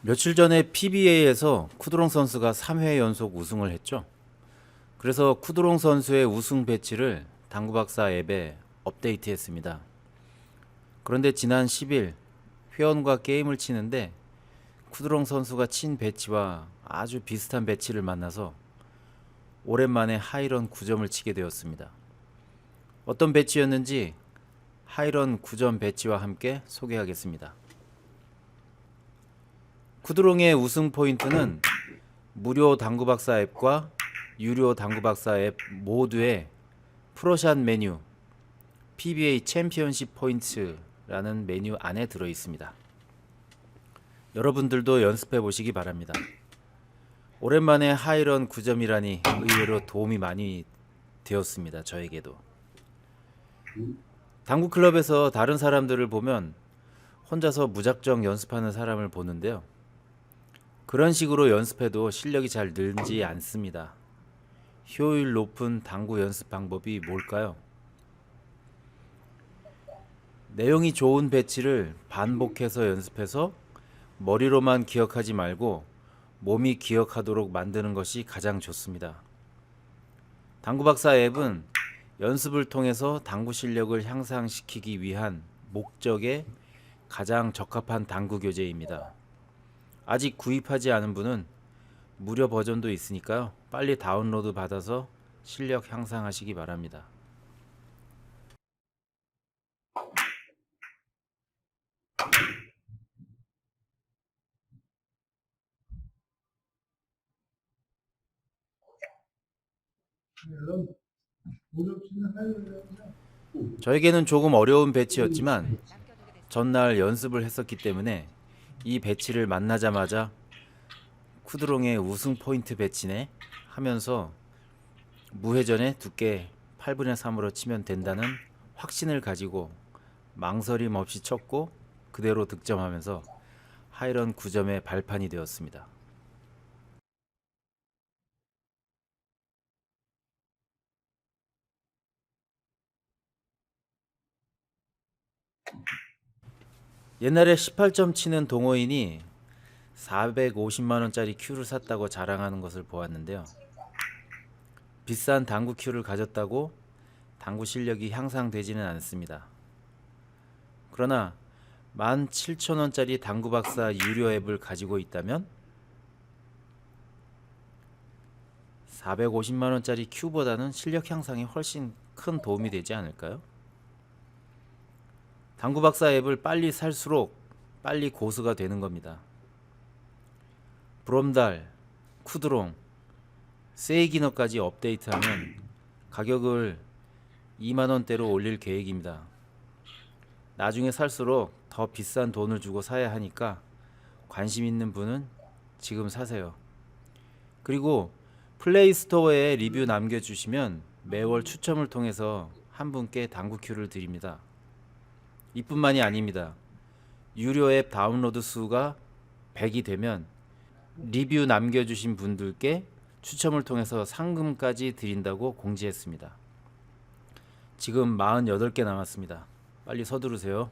며칠 전에 PBA에서 쿠드롱 선수가 3회 연속 우승을 했죠. 그래서 쿠드롱 선수의 우승 배치를 당구박사 앱에 업데이트했습니다. 그런데 지난 10일 회원과 게임을 치는데 쿠드롱 선수가 친 배치와 아주 비슷한 배치를 만나서 오랜만에 하이런 9점을 치게 되었습니다. 어떤 배치였는지 하이런 9점 배치와 함께 소개하겠습니다. 쿠드롱의 우승 포인트는 무료 당구박사 앱과 유료 당구박사 앱 모두의 프로샷 메뉴 PBA 챔피언십 포인트라는 메뉴 안에 들어 있습니다. 여러분들도 연습해 보시기 바랍니다. 오랜만에 하이런 9점이라니 의외로 도움이 많이 되었습니다. 저에게도. 당구 클럽에서 다른 사람들을 보면 혼자서 무작정 연습하는 사람을 보는데요. 그런 식으로 연습해도 실력이 잘 늘지 않습니다. 효율 높은 당구 연습 방법이 뭘까요? 내용이 좋은 배치를 반복해서 연습해서 머리로만 기억하지 말고 몸이 기억하도록 만드는 것이 가장 좋습니다. 당구박사 앱은 연습을 통해서 당구 실력을 향상시키기 위한 목적에 가장 적합한 당구 교재입니다. 아직 구입하지 않은 분은 무료 버전도 있으니까요. 빨리 다운로드 받아서 실력 향상하시기 바랍니다. 저에게는 조금 어려운 배치였지만 전날 연습을 했었기 때문에 이 배치를 만나자마자 쿠드롱의 우승 포인트 배치네 하면서 무회전에 두께 8분의 3으로 치면 된다는 확신을 가지고 망설임 없이 쳤고 그대로 득점하면서 하이런 9점의 발판이 되었습니다. 옛날에 18점 치는 동호인이 450만 원짜리 큐를 샀다고 자랑하는 것을 보았는데요. 비싼 당구 큐를 가졌다고 당구 실력이 향상되지는 않습니다. 그러나 17,000원짜리 당구 박사 유료 앱을 가지고 있다면 450만 원짜리 큐보다는 실력 향상에 훨씬 큰 도움이 되지 않을까요? 당구 박사 앱을 빨리 살수록 빨리 고수가 되는 겁니다. 브롬달, 쿠드롱, 세이기너까지 업데이트하면 가격을 2만 원대로 올릴 계획입니다. 나중에 살수록 더 비싼 돈을 주고 사야 하니까 관심 있는 분은 지금 사세요. 그리고 플레이 스토어에 리뷰 남겨주시면 매월 추첨을 통해서 한 분께 당구 큐를 드립니다. 이뿐만이 아닙니다. 유료 앱 다운로드 수가 100이 되면 리뷰 남겨주신 분들께 추첨을 통해서 상금까지 드린다고 공지했습니다. 지금 48개 남았습니다. 빨리 서두르세요.